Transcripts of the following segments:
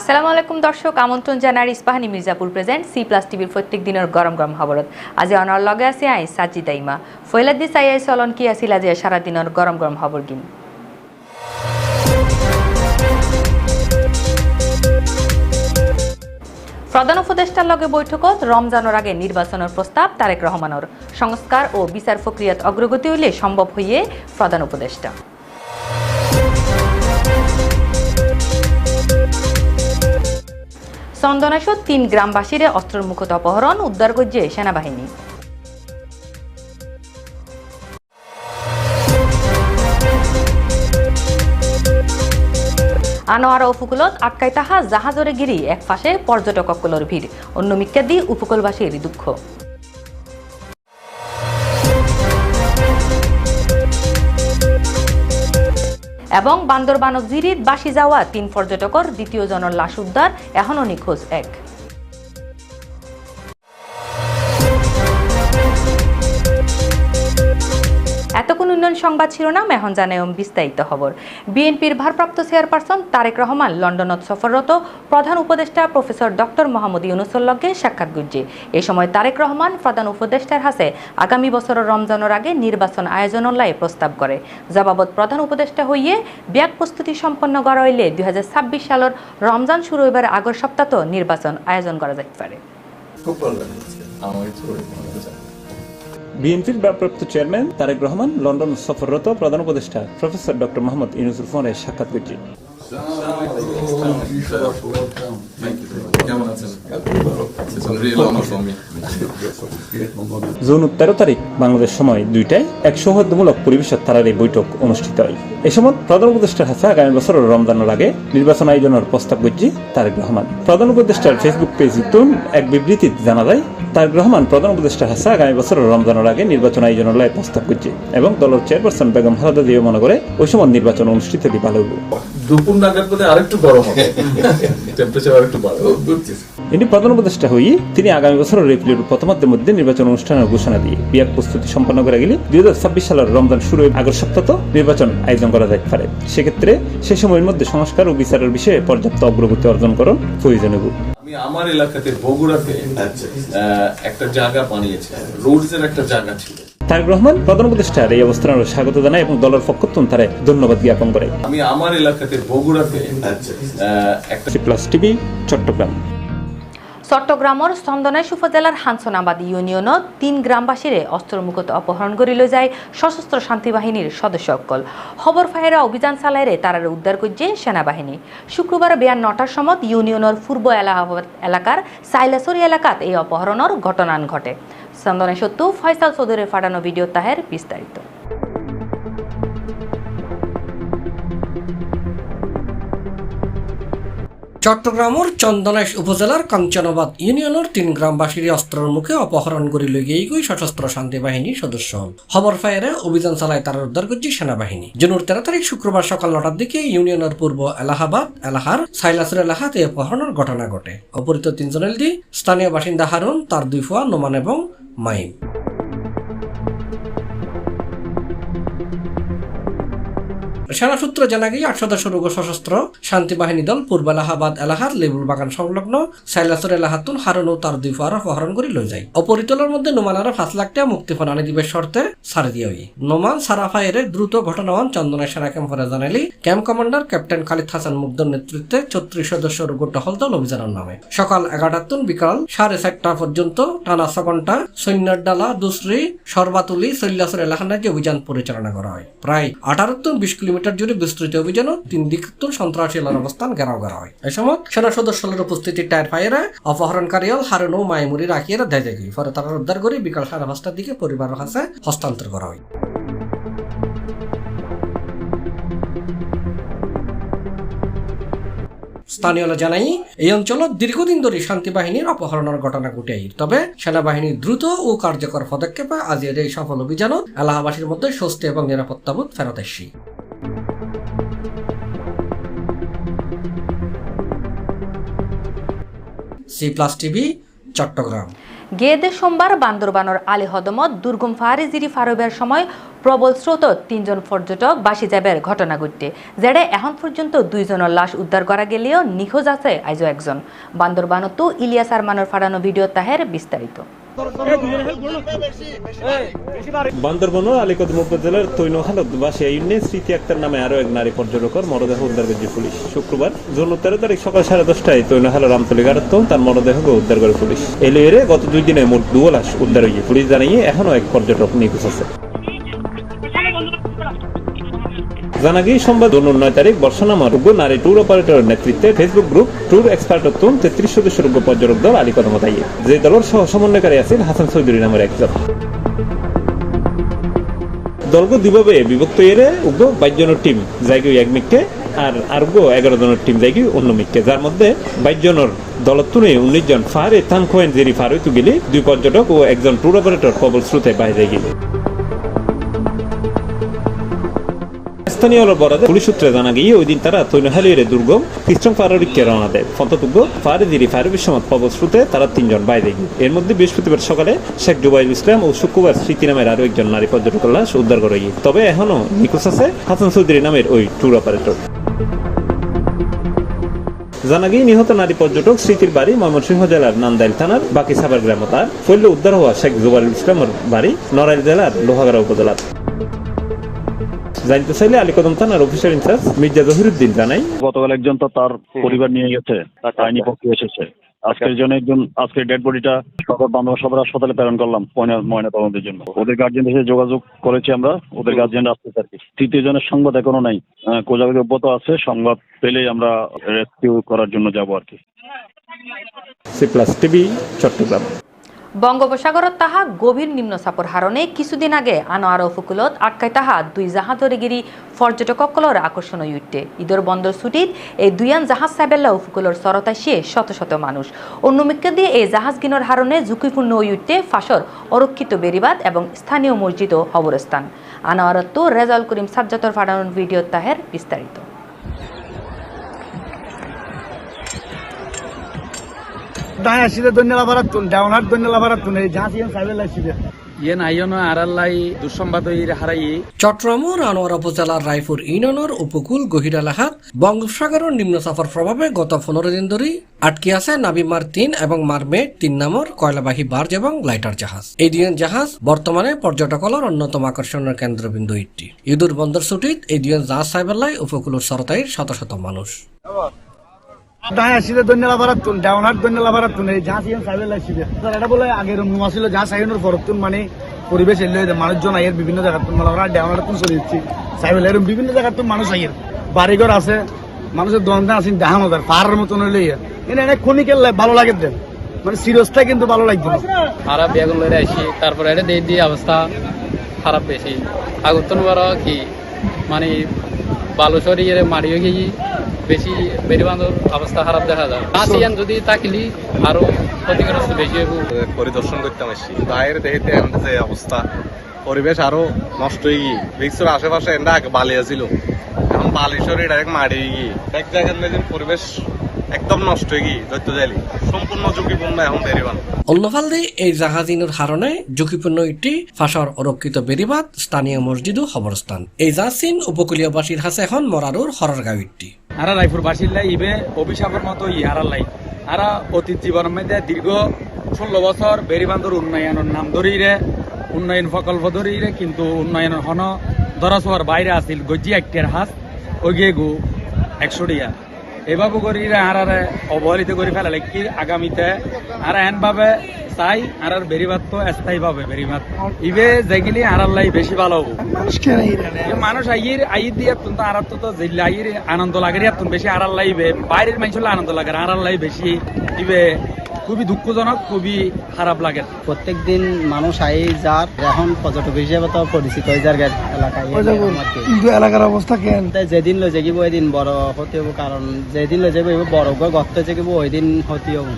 আসসালামু আলাইকুম দর্শক, আমন্ত্রণ জানার Ispahani Mirzapur present C plus টিভির প্রত্যেক দিনের গরম গরম খবরত। আজি অনার লগে আছে আই, সাজি দাইমা। ফয়লাদি চাই আই চলন কি আছিল আজি সারা দিনের গরম গরম খবর গিন প্রধান উপদেষ্টার লগে বৈঠকত রমজানের আগে নির্বাচনের প্রস্তাব তারেক রহমানের সংস্কার ও বিচার প্রক্রিয়াত অগ্রগতি হইলে সম্ভব হইয়ে প্রধান উপদেষ্টা। চন্দনাইশত তিন গ্রামবাসীরে অস্ত্রের মুখত অপহরণ উদ্ধার করছে সেনাবাহিনী। আনোয়ারা উপকূলত আটকাই তাহা জাহাজরে গিরি এক পাশে পর্যটকসকলের ভিড় অন্য মিক্কাদি উপকূলবাসীর দুঃখ এবং বান্দরবান ও জিরিদ বাসি যাওয়া তিন পর্যটকর, দ্বিতীয় জনের লাশ উদ্ধার, এখনও নিখোঁজ এক। এতক্ষণ সংবাদ শিরোনাম এখন জানায় বিস্তারিত খবর। বিএনপির ভারপ্রাপ্ত চেয়ারপারসন তারেক রহমান লন্ডনত সফররত প্রধান উপদেষ্টা প্রফেসর ডক্টর মোহাম্মদ ইউনুসের লগে সাক্ষাৎ গুজছে এ সময় তারেক রহমান প্রধান উপদেষ্টার হাতে আগামী বছরের রমজানের আগে নির্বাচন আয়োজনের লাই প্রস্তাব করে। জবাবত প্রধান উপদেষ্টা হইয়ে ব্যাগ প্রস্তুতি সম্পন্ন করা হইলে দুই হাজার ছাব্বিশ সালের রমজান শুরু হইবার আগের সপ্তাহ নির্বাচন আয়োজন করা যেতে পারে। খুব ভালো আমার বিএনপির ভারপ্রাপ্ত চেয়ারম্যান তারেক রহমান, লন্ডন সফররত প্রধান উপদেষ্টা প্রফেসর ডক্টর মোহাম্মদ ইউনুসুল ফোনের সাক্ষাৎ করছি। কেমন আছেন. জুন তেরো তারিখ বাংলাদেশ সময় দুইটায় এক সৌহার্দ্যমূলক পরিবেশের তারার এই বৈঠক অনুষ্ঠিত হয়। এ সময় প্রধান উপদেষ্টার হাতে আগামী বছরের রমজানের আগে নির্বাচন আয়োজনের প্রস্তাব করছি তারেক রহমান। প্রধান উপদেষ্টার ফেসবুক পেজ এক বিবৃতিতে জানা যায় তারেক রহমান প্রধান উপদেষ্টার হাতে আগামী বছরের রমজানের আগে নির্বাচন আয়োজনের লাই প্রস্তাব করছে এবং দলের চেয়ারপারসন বেগম খালেদা জিয়া মনে করে ওই সময় নির্বাচন অনুষ্ঠিত দিয়ে ভালো দুপুর নাগাদ বোধ আরেকটু গরম হবে। টেম্পারেচার আরেকটু বাড়বে। ইনি প্রধান উপদেষ্টা হয়ে তিনি আগামী বছরের এপ্রিলের প্রথমার্ধের মধ্যে নির্বাচন অনুষ্ঠানের ঘোষণা দিয়ে বিয়াক প্রস্তুতি সম্পন্ন করে গেলে দুই হাজার ছাব্বিশ সালের রমজান শুরু আগের সপ্তাহ নির্বাচন আয়োজন করা যেতে পারে। সেক্ষেত্রে সে সময়ের মধ্যে সংস্কার ও বিচারের বিষয়ে পর্যাপ্ত অগ্রগতি অর্জন করণ প্রয়োজনীয় আমি আমার এলাকাতে বগুড়াতে একটা জায়গা বানিয়েছে রোডস এর একটা জায়গা ছিল। তারেক রহমান প্রধান উপদেষ্টার এই অবস্থানের স্বাগত জানায় এবং দলের পক্ষত্বন তারে ধন্যবাদ জ্ঞাপন করে। আমি আমার এলাকাতে বগুড়াতে আহ, একটা প্লাস টিভি চট্টগ্রাম। চট্টগ্রামৰ চন্দনাইশ উপজেলাৰ হাঞ্চনাবাদ ইউনিয়নত তিন গ্ৰামবাসীৰে অস্ত্ৰৰ মুখত অপহৰণ কৰি লৈ যায় সশস্ত্ৰ শান্তি বাহিনীৰ সদস্যসকল। খবৰ ফাহেরা অভিযান চালাইৰে তারারে উদ্ধার করছে সেনাবাহিনী। শুক্রবার বিয়ার নটার সময়ত ইউনিয়নের পূর্ব এলাহাবাদ এলাকার সাইলাসরি এলাকাত এই অপহৰণৰ ঘটনান ঘটে। চন্দনাইশতো ফয়সাল চৌধুরীর ফাটানো ভিডিও তাহের বিস্তারিত চট্টগ্রামের চন্দনাইশ উপজেলার কাঞ্চনাবাদ ইউনিয়নের তিন গ্রামবাসীর অস্ত্রের মুখে অপহরণ করে লইয়ে গই সশস্ত্র শান্তি বাহিনীর সদস্য খবর ফায়ারে অভিযান চালায় তার উদ্ধার করছে সেনাবাহিনী। জুনের তেরো তারিখ শুক্রবার সকাল নটার দিকে ইউনিয়নের পূর্ব এলাহাবাদ, এলাহার, সাইলাসুর এলাকাতে অপহরণের ঘটনা ঘটে। অপহৃত তিনজনের স্থানীয় বাসিন্দা হারুন, তার দুই ফুয়া, নোমান এবং মাইম। সেনা সূত্র জানা গিয়ে আট সদস্য রোগ সশস্ত্র শান্তি বাহিনী দল পূর্ব এলাহাবাদ এলাহার লেবুল বাগান সংলগ্ন সাইলাসর এলাহাতুন হারুন ও তার দুই ফার অপহরণ করে লই যায়। অপরিতলের মধ্যে নোমান নোমানারা পাঁচ লাখ টাকা মুক্তিপণ আনি দিবের শর্তে ছাড়ে দিয়ে নোমান সারাফায়ের দ্রুত ঘটনাওয়ান চন্দনের সেনা ক্যাম্পরে জানালি। Camp commander captain Khalid Hasan মুগ্ধর নেতৃত্বে ছত্রিশ সদস্য রোগ টহল দল অভিযানের নামে। সকাল এগারোটার তুন বিকাল সাড়ে চারটা পর্যন্ত টানা ছ সৈন্যর ডালা, দুসরি, সর্বাতুলি সৈল্লাসর এলাকায় অভিযান পরিচালনা করা হয়। প্রায় আঠারো বিশ কিলোমিটার জুড়ে বিস্তৃত অভিযানও তিন দিক তুন সন্ত্রাসী অবস্থান ঘেরাও করা হয়। এই সময় সেনা সদস্যদের উপস্থিতি টায়ার ফায়ারে অপহরণকারী হারুন ও মাইমুরি রাখিয়ে দেয় দেখি পরে তারা উদ্ধার করে বিকাল সাড়ে পাঁচটার দিকে পরিবারের কাছে হস্তান্তর করা হয়। স্থানীয়রা জানাই এই অঞ্চলত দীর্ঘদিন ধরে শান্তি বাহিনীর অপহরণের ঘটনা ঘটে তবে সেনাবাহিনীর দ্রুত ও কার্যকর পদক্ষেপে আজের এই সফল অভিযানত এলাহাবাসীর মধ্যে স্বস্তি এবং নিরাপত্তাবোধ ফেরত এসছি। C plus TV, Chattogram. Gede সোমবার বান্দরবানর আলী হদমত দুর্গম ফাহারি জিরি ফারবের সময় প্রবল স্রোত, তিনজন পর্যটক বাসি যাবের ঘটনা ঘটে। যেটা এখন পর্যন্ত দুইজনের লাশ উদ্ধার করা গেলেও নিখোঁজ আছে আইজো একজন। বান্দরবানতো ইলিয়াস আরমানোর ফাড়ানো ভিডিও তাহের বিস্তারিত। বান্দরবনের আলীকদম উপজেলার তৈনহালত বাসী ইউনে স্মৃতি আক্তার নামে আরও এক নারী পর্যটকর মরদেহ উদ্ধার করেছে পুলিশ। শুক্রবার জুন তেরো তারিখ সকাল সাড়ে দশটায় তৈনহাল রামতলি গারত্ব তার মরদেহকে উদ্ধার করে পুলিশ। এলে এরে গত দুই দিনে মোট দুও লাশ উদ্ধার হয়েছে পুলিশ জানিয়ে এখনও এক পর্যটক নিখোঁজ আছে। জানা গিয়ে সোমবার জুন নয় তারিখ বর্ষানামা রুগ্য নারী ট্যুর অপারেটরের নেতৃত্বে ফেসবুক গ্রুপ ট্যুর এক্সপার্ট তুন তেত্রিশ সদস্য রুগ্য পর্যটক দল আলীকদম তাইয়ে যে দলের সহ সমন্বয়কারী আছেন হাসান চৌধুরী নামের একজন দলগো দুভাবে বিভক্ত এরে উগ্র বাইশ জনের টিম যাইগি এক মিককে আর আরগ্য এগারো জনের টিম যাইগি অন্য মিককে যার মধ্যে বাইশ জনের দলতুনে উনিশ জন ফারে থান খোয়েন জেরি ফার হইতু দুই পর্যটক ও একজন ট্যুর অপারেটর প্রবল স্রোতে বাইরে গেলি। স্থানীয় বরাদে পুলিশ সূত্রে জানা গিয়ে ওই দিন তারা ফারুককে রওনা দেয়। ফন্ততুগ্য ফারে দিরি ফারুক বিশ্বমত তারা তিনজন বাইরে এর মধ্যে বৃহস্পতিবার সকালে শেখ জুবাইল ইসলাম ও শুক্রবার স্মৃতি নামের আরও একজন নারী লাশ উদ্ধার করে তবে এখনও নিখোঁজ আছে হাসান চৌধুরী নামের ওই ট্যুর অপারেটর। জানা গিয়ে নিহত নারী পর্যটক স্মৃতির বাড়ি ময়মনসিংহ জেলার নান্দাইল থানার বাকি সাবার গ্রাম তার। ফৈল্য উদ্ধার হওয়া শেখ জুবাইল ইসলামের বাড়ি নড়াইল জেলার লোহাগাড়া উপজেলার। জানতে চাইলে আলীকদম থানার অফিসার ইনচার্জ মির্জা জহিরুদ্দিন জানাই। গতকাল একজন তো তার পরিবার নিয়ে গেছে আইনি পক্ষে এসেছে। আজকের জন্য একজন আজকের ডেড বডিটা সদর বান্ধব সদর হাসপাতালে প্রেরণ করলাম ময়না- ময়না তদন্তের জন্য। ওদের গার্জেনের সাথে যোগাযোগ করেছি আমরা ওদের গার্জেন আসতেছে আর কি তৃতীয় জনের সংবাদ এখনও নাই। খোঁজাখুঁজি অব্যাহত আছে সংবাদ পেলেই আমরা রেস্কিউ করার জন্য যাব আর কি। সি প্লাস টিভি চট্টগ্রাম বঙ্গোপসাগরত তাহা গভীর নিম্নচাপৰ হারণে কিছুদিন আগে আনোয়ার উপকূলত আটকাই তাহা দুই জাহাজরে গিরি পর্যটকসকলৰ আকৰ্ষণ উঠে। ঈদৰ বন্দৰ ছুটিত এই দুইয়ান জাহাজ চাইবেল্লা উপকূলৰ চৰত আসিয়ে শত শত মানুষ অন্যমিককে দিয়ে এই জাহাজগিনৰ হারণে ঝুঁকিপূর্ণ হয়ে উঠতে ফাঁসর অরক্ষিত বেরিবাদ এবং স্থানীয় মসজিদ ও অবস্থান আনোয়ারত রেজাউল করিম সাজ্জাতর ফাড়ানোর ভিডিও তাহের বিস্তারিত দায় আসিলে ধন্যলা ভারাতুন ডাউনার ধন্যলা ভারাতুন এই ঝাঁসি সাইবেল আসিলে চট্টগ্রামের আনোয়ার উপজেলার রায়পুর ইউনিয়নের উপকূল গহিরালাহাত বঙ্গোপসাগরের নিম্নচাপের প্রভাবে গত পনেরো দিন ধরে আটকে আছে নাবিমার তিন এবং মারমেড তিন নামর কয়লাবাহী বার্জ এবং লাইটার জাহাজ। এই দুজন জাহাজ বর্তমানে পর্যটকলের অন্যতম আকর্ষণের কেন্দ্রবিন্দু একটি। ইঁদুর বন্দর ছুটিত এই দুজন জাহাজ সাইবেলায় উপকূলের সরতাইর শত শত মানুষ। দায় আসিলে ধন্যলা ভারাতুন ডাউনার ভারাতুন এই ঝাঁসি সাইবেল আসিলে স্যার, এটা বলে আগের নুমা ছিল যা সাইনের ফরতুন মানে পরিবেশ এলে মানুষজন আইয়ের বিভিন্ন জায়গার তুন মানে ডাউনার তুন চলে সাইবেল বিভিন্ন জায়গার তুন মানুষ আইয়ের। বাড়িঘর আছে, মানুষের দোকান আছে দেখানো তার পাহাড়ের মতন হইলে ইয়ে। এটা অনেক ক্ষণিকের ভালো লাগে দেন। মানে সিরিয়াসটা কিন্তু ভালো লাগছে না। খারাপ বেগুন লড়ে আসি তারপরে এটা দিয়ে দিয়ে অবস্থা খারাপ বেশি। আগতন বড় কি মানে বালু শরীরে মারিও গিয়ে বেশি বেরি বান্ধব অবস্থা খারাপ দেখা যায়। আসিয়ান যদি তাকিলি আরও ক্ষতিগ্রস্ত বেশি হইব। পরিদর্শন করতে আসছি বাইরে দেখতে এমন যে অবস্থা। পরিবেশ আরও নষ্ট হয়ে গিয়ে। রিক্সের আশেপাশে আগে বালি আছিল। এখন বালি সরে ডাইরেক্ট মারি গিয়ে। এক জায়গার পরিবেশ একদম নষ্ট হয়ে গিয়ে দৈত্য জালি সম্পূর্ণ ঝুঁকিপূর্ণ এখন বেরিবান। অন্যফালদে এই জাহাজিনের হারণে ঝুঁকিপূর্ণ একটি ফাঁসর অরক্ষিত বেরিবাদ স্থানীয় মসজিদ ও খবরস্থান। এই জাহাজিন উপকূলীয়বাসীর হাসে এখন মরারুর হরর গাঁওটি আরা রায়পুর বাসিল্লাই ইবে অভিশাপের মতো ই হারাল্লাই আরা অতীত জীবনের মধ্যে দীর্ঘ ষোলো বছর বেরিবান্ধর উন্নয়নের নাম ধরিরে, উন্নয়ন প্রকল্প ধরিরে, কিন্তু উন্নয়নের হন দরাছোয়ার বাইরে আসিল গজি একটির হাস ওগিয়ে গু একশো টিয়া। এভাবে করি আরারে অবহেলিত করে ফেলালে কি আগামীতে আর এন ভাবে চাই আর বেরিবাদ তো স্থায়ী ভাবে বেরিবাদ ইবে যেগুলি আরাল্লাই বেশি ভালো হব। মানুষ আইয়ের আইয়ের দিয়ে তুন তো আরাত তো জিল্লা আইয়ের আনন্দ লাগে রে তুন বেশি আড়াল লাইবে বাইরের মানুষ হলে আনন্দ লাগে আড়াল লাই বেশি। ইবে খুবই দুঃখজনক খুবই খারাপ লাগে। প্রত্যেক দিন মানুষ আই যার এখন পর্যটক হিসেবে তো পরিচিত হয়ে যার এলাকায়। কিন্তু এলাকার অবস্থা কেন? তাই যেদিন লৈ জাগিব এদিন বড় হতে হব কারণ যেদিন লৈ যাব বড় গৈ গর্ত জাগিব ওই দিন হতে হব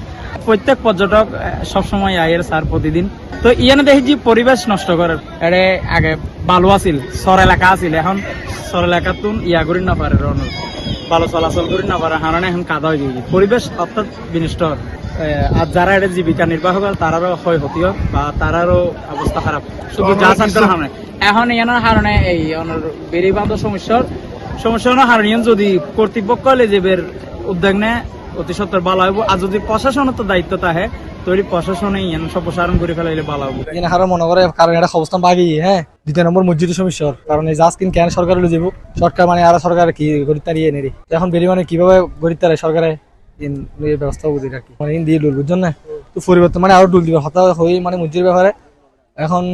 প্রত্যেক পর্যটক সবসময় আয়ের স্যার প্রতিদিন। তো ইয়ানে দেখি যে পরিবেশ নষ্ট করে এড়ে আগে বালু আছিল সর এলাকা আছিল এখন সর এলাকা তুন ইয়া করি না পারে রন ভালো চলাচল করি না পারে হারণে এখন কাদা হয়ে গিয়ে পরিবেশ অর্থাৎ বিনষ্ট। আর যারা এটা জীবিকা নির্বাহ করে তারারও ক্ষয় ক্ষতি হোক বা তারারও অবস্থা খারাপ। শুধু যা চাচ্ছিল হারণে এখন ইয়ানোর হারণে এই বেরি বান্ধব সমস্যার সমস্যা হলো হারণিয়ন যদি কর্তৃপক্ষ লেজেবের উদ্যোগ নেয় অতি সত্তর ভালো হইব। আর যদি প্রশাসনের তো দায়িত্ব থাকে তৈরি প্রশাসনে ইয়ান সম্প্রসারণ করে ফেলাইলে ভালো হইব। এখানে হারো মনে করে কারণ এটা অবস্থান বাকি হ্যাঁ? দ্বিতীয় নম্বর মসজিদের সমস্যার কারণ এই জাজ কিন কেন সরকার যাব সরকার মানে আর সরকার কি গরিব তারিয়ে নেরি এখন বেরি মানে কীভাবে গরিব তারে সরকারে ইন ব্যবস্থা বুঝি রাখি মানে ইন দিয়ে ডুল বুঝছেন না? তো পরিবর্তন মানে আরও ডুল দিবে। হঠাৎ হয়ে মানে মসজিদের ব্যাপারে এখন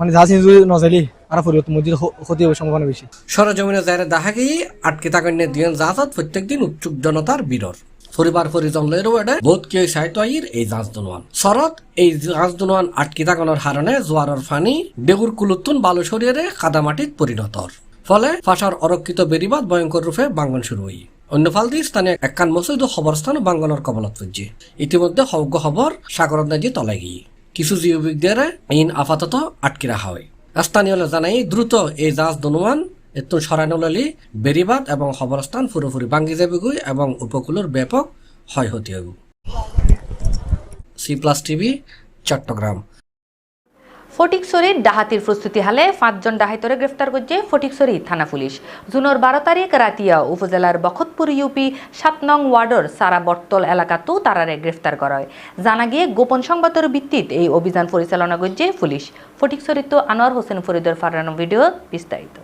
মানে জাজ ইনজুরি নজালি আর পরিবর্তন মসজিদ ক্ষতি হবে সম্ভাবনা বেশি। সরজমিনে যারে দেখা গিয়ে আটকে থাকেন দুজন জাহাজত প্রত্যেকদিন উৎসুক জনতার বিরর। পরিবার পরিজন লয়েরও এটা এই জাহাজ দুনোয়ান শরৎ এই জাহাজ দুনোয়ান আটকি থাকানোর হারণে জোয়ারের ফানি বেগুর কুলুত্তুন বালু শরীরে কাদামাটিত পরিণত হর। ফলে ফাঁসার অরক্ষিত বেরিবাদ ভয়ঙ্কর রূপে বাঙ্গন শুরু হই অন্য ফাল দিয়ে স্থানীয় একখান মসজিদ খবরস্থান বাঙ্গনের কবলত পুজ্জি ইতিমধ্যে হজ্ঞ খবর সাগর নদী তলায় গিয়ে কিছু জীববিজ্ঞানে ইন আপাতত আটকে রাখা হয়। স্থানীয় জানাই দ্রুত এই জাহাজ দনুয়ান এত সরানুলালি বেরিবাদ এবং খবরস্থান পুরোপুরি ভাঙ্গি যাবেগুই এবং উপকূলের ব্যাপক ক্ষয়ক্ষতি হইব সি প্লাস টিভি চট্টগ্রাম। ফটিকছড়ির ডাহাতির প্রস্তুতি হালে পাঁচজন ডাহাইতরে গ্রেফতার করছে ফটিকছড়ি থানা পুলিশ। জুনের বারো তারিখ রাতিয়া উপজেলার বখতপুর ইউপি সাত নং ওয়ার্ডর সারা বটতল এলাকাতেও তারারে গ্রেফতার করা হয় জানা গিয়ে গোপন সংবাদের ভিত্তিত এই অভিযান পরিচালনা করছে পুলিশ। ফটিকছড়িত আনোয়ার হোসেন ফরিদের ফারানো ভিডিও বিস্তারিত।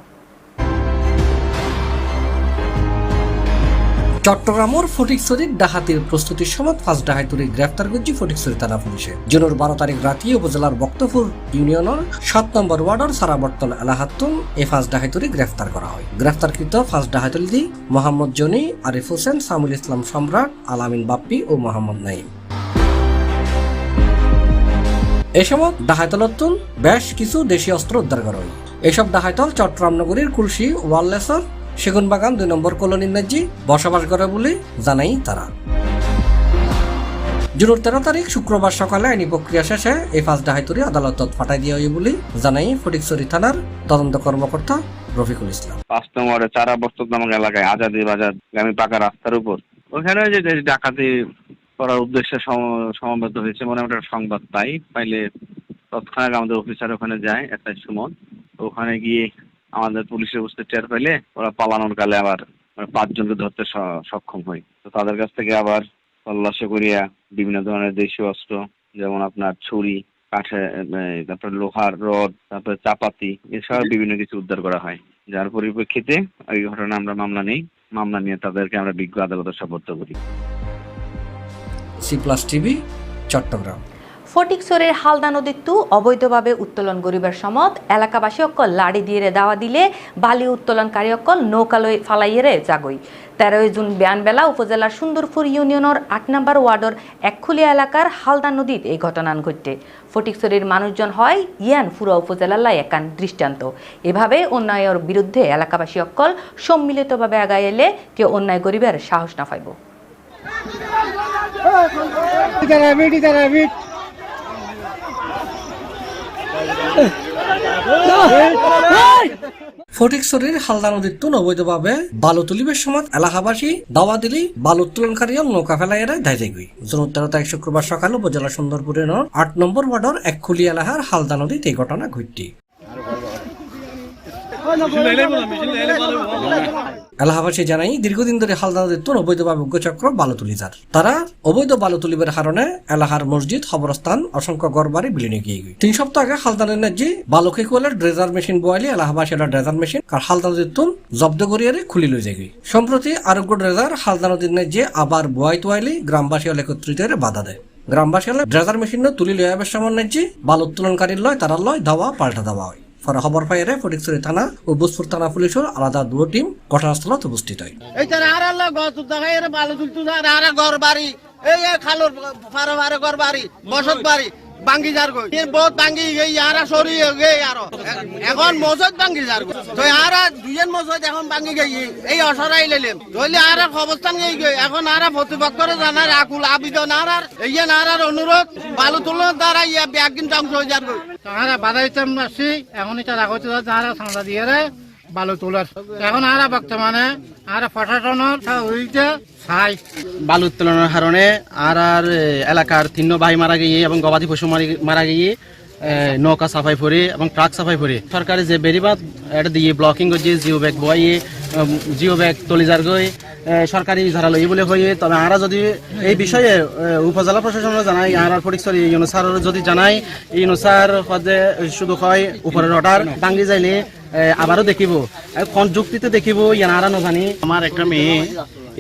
চট্টগ্রামের ফটিকছড়ির ডাহাতির প্রস্তুতির সময় ফার্স্ট ডাহাইতুরি গ্রেফতার করছে ফটিকছড়ি থানা পুলিশে। জুনের বারো তারিখ রাতে উপজেলার বক্তপুর ইউনিয়নের সাত নম্বর ওয়ার্ডের সারাবর্তন এলাহাতুন এই ফার্স্ট ডাহাইতুরি গ্রেফতার করা হয়। গ্রেফতারকৃত ফার্স্ট ডাহাইতুলি মোহাম্মদ জনি, আরিফ হোসেন, সামুল ইসলাম সম্রাট, আলামিন বাপ্পি ও মোহাম্মদ নাইম এই সময় ডাহাইতলতুন বেশ কিছু দেশি অস্ত্র উদ্ধার করা হয়। এসব ডাহাইতল চট্টগ্রাম নগরীর কুলসি ওয়াললেসর সেগুন বাগান দুই নম্বর কলোনির নাজি বসবাস করে বলে জানাই তারা। জুনের তেরো তারিখ শুক্রবার সকালে আইনি প্রক্রিয়া শেষে এই ফাঁস ডাহাইতুরি আদালতত ফাটাই দিয়া হই বলে জানাই ফটিকছড়ি থানার তদন্ত কর্মকর্তা রফিকুল ইসলাম। পাঁচ নম্বরে চারা বস্তুত নামক এলাকায় আজাদি বাজার গ্রামী পাকা রাস্তার উপর। ওখানে যে ডাকাতি করার উদ্দেশ্যে সম- সমবেত হয়েছে মনে হয় একটা সংবাদ পাই। পাইলে তৎক্ষণাৎ আমাদের অফিসার ওখানে যায় একটা সুমন। ওখানে গিয়ে আমাদের পুলিশের বুঝতে টের পাইলে ওরা পালানোর কালে আবার মানে পাঁচজনকে ধরতে সক্ষম হয়। তো তাদের কাছ থেকে আবার তল্লাশি করিয়া বিভিন্ন ধরনের দেশীয় অস্ত্র, যেমন আপনার ছুরি, কাঠে তারপর লোহার রড, তারপরে চাপাতি এছাড়া বিভিন্ন কিছু উদ্ধার করা হয়। যার পরিপ্রেক্ষিতে এই ঘটনা আমরা মামলা নেই। মামলা নিয়ে তাদেরকে আমরা বিজ্ঞ আদালতে সাবর্ত করি। C plus TV, Chattogram. ফটিকছড়ির Halda নদীতু অবৈধভাবে উত্তোলন করিবার সমত এলাকাবাসী অকল লাড়ি দিয়ে দাওয়া দিলে বালি উত্তোলনকারী অকল নৌকালয় ফালাইয়েরে জাগই তেরোই জুন বিয়ানবেলা উপজেলার সুন্দরপুর ইউনিয়নের আট নম্বর ওয়ার্ডের একখুলিয়া এলাকার হালদা নদীত এই ঘটনা ঘটে ফটিকছড়ির মানুষজন হয় ইয়ান ফুরা উপজেলার লাই একান দৃষ্টান্ত এভাবে অন্যায়ের বিরুদ্ধে এলাকাবাসী অকল সম্মিলিতভাবে আগায় এলে কেউ অন্যায় করিবার সাহস না পাইব ফটিকছড়ির হালদা নদীর তুন অবৈধভাবে বালু তুলিবের সময় এলাকাবাসী দাওয়া দিলি বালু উত্তোলনকারী নৌকা ফেলাইয়েরা ধাইতে গই। জুন তেরো তারিখ শুক্রবার সকালে উপজেলা সুন্দরপুরের আট নম্বর ওয়ার্ডের একখুলি এলাকার হালদা নদীতে এই ঘটনা ঘটটি এলাহাবাসী জানাই, দীর্ঘদিন ধরে হালদা নদীর তুন অবৈধভাবে উগ্রচক্র বালু তুলি যার। তারা অবৈধ বালু তুলিবের কারণে এলাকার মসজিদ খবরস্থান অসংখ্য গড়বাড়ি বিলীনে গিয়ে গই তিন সপ্তাহ আগে হালদা নদীর নাজি বালুকে কোয়ালের ড্রেজার মেশিন বোয়ালি এলাহাবাসী একটা ড্রেজার মেশিন আর হালদা নদীর তুন জব্দ করিয়ারে খুলি লই যায় সম্প্রতি আরোগ্য ড্রেজার হালদা নদীর আবার বোয়াই তোয়াইলি গ্রামবাসী একত্রিত বাধা দেয়। গ্রামবাসী হলে ড্রেজার মেশিন তুলি লই আবার সামান্য নাজি বালু উত্তোলনকারীর লয় তারা লয়, দাওয়া পাল্টা দেওয়া হয়। পরে খবর পাইয়ে ফটিকছড়ি থানা ও বুসপুর থানা পুলিশের আলাদা দুটো টিম ঘটনাস্থলত উপস্থিত হয়। এই এর খালোর ফারো ফারো ঘর বাড়ি, বসত বাড়ি। বাঙ্গি যার গই বহুত বাঙ্গি এই আরা সরি গই আর। এখন মসজিদ বাঙ্গি যার গই তো আর দুজন মসজিদ এখন বাঙ্গি গই, এই অসরাই লেলেম ধরলে আর অবস্থান গই গই, এখন আর প্রতিপক্ষের জানার আকুল, আবেদন আর আর এই আর অনুরোধ, বালু তুলনার দ্বারা ইয়া ব্যাগিন ধ্বংস হয়ে যার গই তাহারা বাধা দিতে আসছি এখন এটা রাখতে তাহারা সান্দা দিয়ে রে। বালু তোলার এখন আর বর্তমানে আর প্রশাসনের বালু উত্তোলনের কারণে আর আর এলাকার তিন ভাই মারা গিয়ে এবং গবাদি পশু মারি- গিয়ে নৌকা সাফাই করে এবং ট্রাক সাফাই করে। সরকারি যে বেরিবাদ, এটা দিয়ে ব্লকিং করছে, জিও ব্যাগ বয়ে জিও ব্যাগ তলিজার গই সরকারি ধারা লই বলে হয়ে। তবে আরা যদি এই বিষয়ে উপজেলা প্রশাসনের জানাই আর ফটিকসরি ইউনুসার যদি জানাই ইউনুসার পদে শুধু হয় উপরের অর্ডার ভাঙ্গি যাইলে আবারও দেখিব। কোন যুক্তিতে দেখিব ইয়ানারা নজানি আমার একটা মেয়ে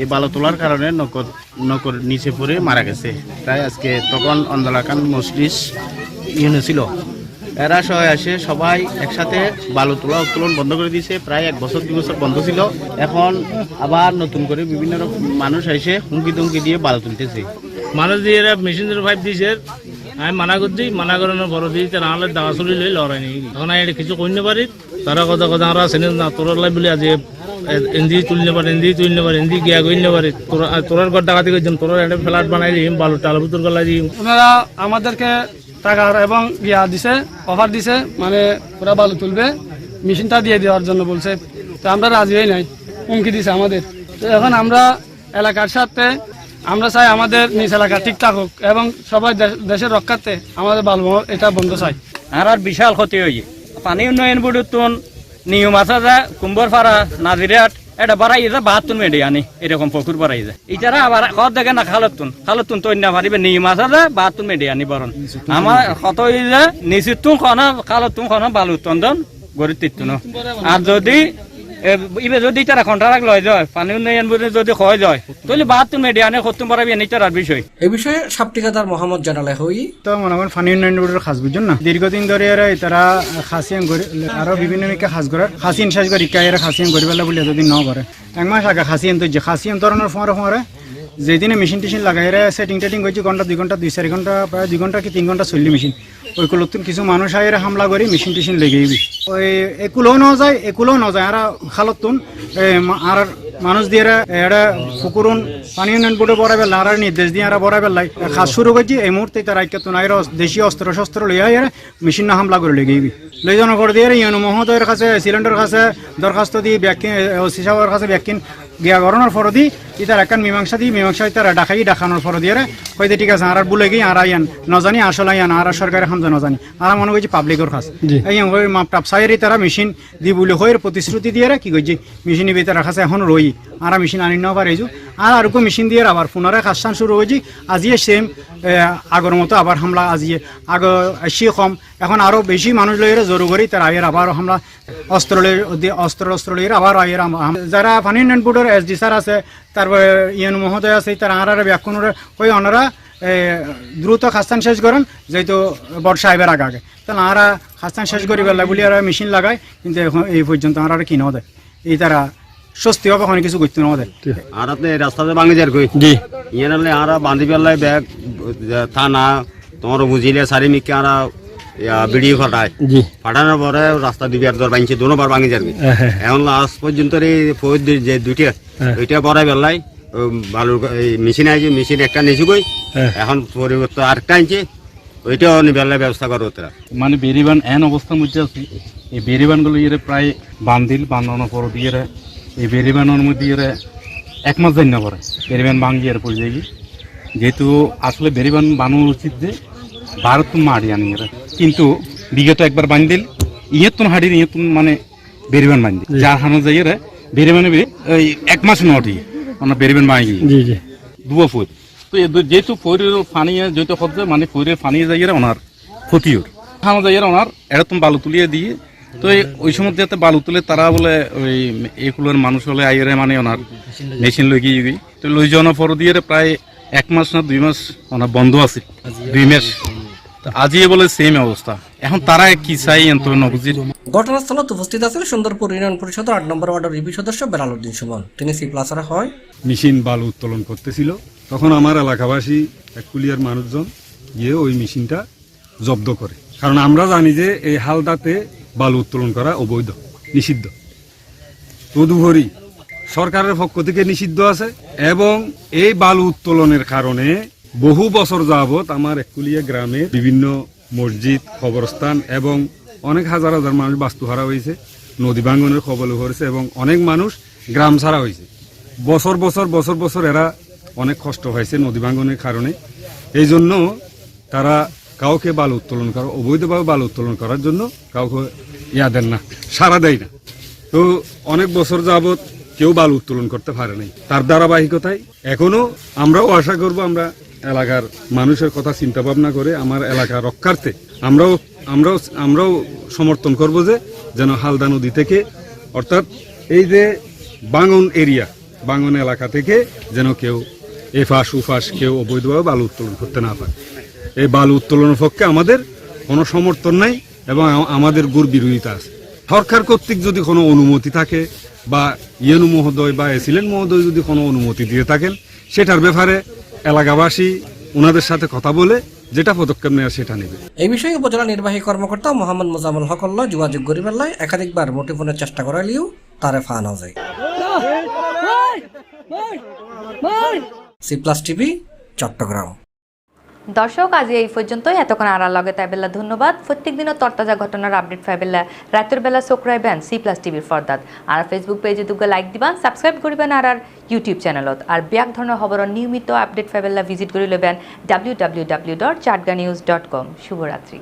এই বালু তোলার কারণে নকর নকর নিচে পড়ে মারা গেছে। তাই আজকে তখন অন্দলাকান মসজিদ ইউনে ছিল। এরা সবাই আসে সবাই একসাথে বালু তোলা উত্তোলন বন্ধ করে দিয়েছে। প্রায় এক বছর দুই বছর বন্ধ ছিল। এখন আবার নতুন করে বিভিন্ন রকম মানুষ এসে হুমকি তুমকি দিয়ে বালু তুলতেছে। মানুষ দিয়ে এরা মেশিন দিয়ে পাইপ দিছে আমি মানা করছি মানা করানোর পর দিয়ে তারা নাহলে দাওয়া চলি লড়াই নেই। এখন এটা কিছু কইতে পারি। তারা কথা কথা আমরা সেনে না তোর লাই বলে আজ এন্দি তুলনে পারে এন্দি তুলনে পারে এন্দি গিয়া কইনে পারে। তোরা তোরার ঘর ডাকাতি করছেন তোরা একটা ফ্ল্যাট বানাই দিম বালু টাল বুতুর গলা দিম। ওনারা আমাদেরকে টাকা এবং ইয়া দিছে অফার দিছে মানে ওরা বালু তুলবে মেশিনটা দিয়ে দেওয়ার জন্য বলছে। তো আমরা রাজি হই নাই হুমকি দিছে আমাদের। তো এখন আমরা এলাকার সাথে আমরা চাই আমাদের নিজ এলাকা ঠিক থাকুক এবং সবাই দেশের রক্ষার্থে আমাদের বালু এটা বন্ধ চাই। আর আর বিশাল ক্ষতি হয়েছে। পানি উন্নয়ন বোর্ডের তুন নিয়ম আছে যে কুম্বর পাড়া নাজিরাট এটা বাড়াই যা বাহাত্তর মেডে আনি, এরকম পুকুর বাড়াই যায় ইটারা আবার কত দেখে না খালতুন খালতুন তো অন্য পারিবে নিউ আছে যে বাহাত্তর মেডে আনি বরণ আমার কত যে নিশ্চিত তুন খনা খালতুন খনা বালুতন তন্দন গড়ি তিতুন। আর যদি ইবে যদি তারা কন্ট্রাক্ট লয় যায় পানি উন্নয়ন বোর্ডে যদি হয় যায় তাহলে বাদ তুমি আনে খতুম পারাবি এনে তার বিষয়। এই বিষয়ে সাব ঠিকাদার মোহাম্মদ জানালে হই তো মনে করেন পানি উন্নয়ন বোর্ডের খাস বুঝুন না। দীর্ঘদিন ধরে এরা তারা খাসিয়ান করে আরও বিভিন্ন মিকে খাস করে খাসিয়ান শেষ করে ইকা এরা খাসিয়ান করি পেলা বলে যদি ন করে এক মাস আগে খাসিয়ান তো যে খাসিয়ান ধরনের ফোঁয়ারে ফোঁয়ারে যেদিনে মেশিন টেশিন লাগাই সেটিং টেটিং করছে ঘণ্টা দুই ঘণ্টা, দুই চারি ঘণ্টা প্রায় দুই ঘণ্টা কি তিন ঘণ্টা চললি মেশিন ওই কুলতুন কিছু মানুষ আয়ের হামলা করে মেশিন টেশিন লেগেই ওই একুলেও ন যায় একুলেও ন যায় আর খালতুন আর মানুষ দিয়ে এরা পুকুরুন, পানি উন্নয়ন বোর্ডে বড় বেলা আর নির্দেশ দিয়ে আর বড় বেলায় খাস শুরু করছি এই মুহূর্তে তার আইকে তো নাইর দেশি অস্ত্র শস্ত্র লইয়া এরা মেশিন হামলা করে লেগেই লই জন দিয়ে ইউনো মহোদয়ের কাছে সিলিন্ডার কাছে দরখাস্ত দিয়ে ব্যাকিন ওসি কাছে ব্যাকিন গরনের ফর দি ইতার একখান মীমাংসা দি মীমাংসা তারা ডাকাই ডাকানোর ফর দিয়ে কইতে ঠিক আছে আর বলে গিয়ে আর ইয়ান নজানি আসলে ইয়ান আর সরকারের হামজা নজানি। আর মনে করছি পাবলিকের কাছে এই মাপ টাপ সাইরি তারা মেশিন দি বলে হয়ে প্রতিশ্রুতি দিয়ে কি করছি মেশিন ভিতরে কাছে এখন রই আর মেশিন আনি ন পারেছু আর আর মেশিন দিয়ে আবার পুনরায় কাজটান শুরু হয়েছি আজিয়ে সেম আগর মতো আবার হামলা আজিয়ে। আগ আসি কম এখন আরও বেশি মানুষ লইরে জরু করি তার আয়ের আবার হামলা অস্ত্র অস্ত্র অস্ত্র লইরে আবার হাম- যারা ফানি বোর্ডের এস ডি স্যার আছে তারপরে ইয়ন মহোদয় আছে তারা আর ব্যাকুণরে কই ওনারা দ্রুত খাস্তান শেষ করেন যেহেতু বড় সাহেবের আগে আগে। তাহলে আরা খাস্তান শেষ করি বেলা বলি আর মেশিন লাগায় কিন্তু এখন এই পর্যন্ত আর কিনেও দেয় এই তারা স্বস্তি হবে ওখানে কিছু করতে না দেয় আর আপনি রাস্তাতে ভাঙে যার কই? জি। ইয়ে নাহলে আর বান্ধি পেলাই ব্যাগ থানা তোমার বুঝিলে চারি মিকে আর ভিডিও ফাটায়। ফাটানোর পরে রাস্তা দিবি আর দর ভাঙছে দুবার ভাঙে যার এখন লাস্ট পর্যন্ত এই ফৌজ যে দুইটা দুইটা বড়াই বেলাই বালুর এই মেশিন আছে মেশিন একটা নিচু কই এখন পরিবর্তন আরেকটা আনছে ওইটাও বেলায় ব্যবস্থা করো তারা। মানে বেরিবান এন অবস্থার মধ্যে আছে। এই বেরিবানগুলো ইয়ে প্রায় বান্ধিল বান্ধানোর পর দিয়ে এই বেরিবানের মধ্যে ইয়ে এক মাস জানি না করে বেরিবান এর পড়ে যাই যেহেতু আসলে বেরিবান বানানো উচিত যে ভারত মাড়ি আনি এরা। কিন্তু বিগত একবার বান্ধিল ইয়েতুন হাড়ির ইয়েতুন মানে বেরিবান বান্ধি যার হানো যাই এরা বেরিবানে ওই এক মাস নটি মানে বেরিবান ভাঙি জি জি। দুয়া ফুট তো যেহেতু ফৈরের পানি যেহেতু হচ্ছে মানে ফৈরের পানি যাইয়ে ওনার ক্ষতিওর খাওয়া যাইয়ে ওনার এরকম বালু তুলিয়ে দিয়ে। তো ওই সময় যাতে বালু তুলে তারা বলে ওই এগুলোর মানুষ হলে আইরে মানে ওনার মেশিন লই গিয়ে তো লই যাওয়ার পর দিয়ে প্রায় এক মাস না দুই মাস ওনার বন্ধ আছে। দুই মাস আজিয়ে বলে সেম অবস্থা। এখন তারা কি চাই নবুজির ঘটনাস্থলত উপস্থিত আছেন সুন্দরপুর ইউনিয়ন পরিষদের আট নম্বর ওয়ার্ডের সদস্য সুমন। তিনি সি প্লাসারে হয়। মেশিন বালু উত্তোলন করতেছিল। তখন আমার এলাকাবাসী এককুলিয়ার মানুষজন গিয়ে ওই মেশিনটা জব্দ করে। কারণ আমরা জানি যে এই হালদাতে বালু উত্তোলন করা অবৈধ নিষিদ্ধ। তদুপরি সরকারের পক্ষ থেকে নিষিদ্ধ আছে এবং এই বালু উত্তোলনের কারণে বহু বছর যাবৎ আমার এককুলিয়া গ্রামে বিভিন্ন মসজিদ কবরস্থান এবং অনেক হাজার হাজার মানুষ বাস্তুহারা হয়েছে নদী ভাঙ্গনের কবলে পড়েছে এবং অনেক মানুষ গ্রাম ছাড়া হয়েছে বছর বছর বছর বছর এরা অনেক কষ্ট হয়েছে নদী ভাঙ্গনের কারণে এই জন্য তারা কাউকে বাল উত্তোলন করা অবৈধভাবে বাল উত্তোলন করার জন্য কাউকে ইয়া দেন না সারা দেয় না। তো অনেক বছর যাবৎ কেউ বাল উত্তোলন করতে পারে নাই। তার ধারাবাহিকতায় এখনও আমরাও আশা করব, আমরা এলাকার মানুষের কথা চিন্তা ভাবনা করে আমার এলাকা রক্ষার্থে আমরাও আমরাও আমরাও সমর্থন করব যে যেন হালদা নদী থেকে, অর্থাৎ এই যে বাঙন এরিয়া, বাঙন এলাকা থেকে যেন কেউ এফাস, উফাস কেউ অবৈধভাবে বালু উত্তোলন করতে না পারে। এই বালু উত্তোলনের পক্ষে আমাদের কোনো সমর্থন নাই এবং আমাদের গুর বিরোধিতা আছে। সরকার কর্তৃক যদি কোনো অনুমতি থাকে বা ইয়েনু মহোদয় বা এসিলেন মহোদয় যদি কোনো অনুমতি দিয়ে থাকেন, সেটার ব্যাপারে এলাকাবাসী ওনাদের সাথে কথা বলে যেটা পদক্ষেপ নেওয়া সেটা নেবে এই বিষয়ে উপজেলা নির্বাহী কর্মকর্তা মোহাম্মদ মোজামুল হকল্লা যোগাযোগ করিবার একাধিকবার মুঠোফোনের চেষ্টা করালেও তারে ফান যায় সি প্লাস টিভি চট্টগ্রাম দর্শক, আজ এই পর্যন্তই। এতক্ষণ আড়া লগে তাই বেলা ধন্যবাদ। প্রত্যেক দিনও তরতাজা ঘটনার আপডেট পাই বেলা রাতের বেলা চোখরাইবেন সি প্লাস টিভির ফর্দাত আর ফেসবুক পেজে দুগে লাইক দিবান সাবস্ক্রাইব করিবেন আর আর ইউটিউব চ্যানেলত আর ব্যাক ধরনের খবরের নিয়মিত আপডেট পাই বেলা ভিজিট করে লবেন W W W dot Chatga news dot com শুভরাত্রি।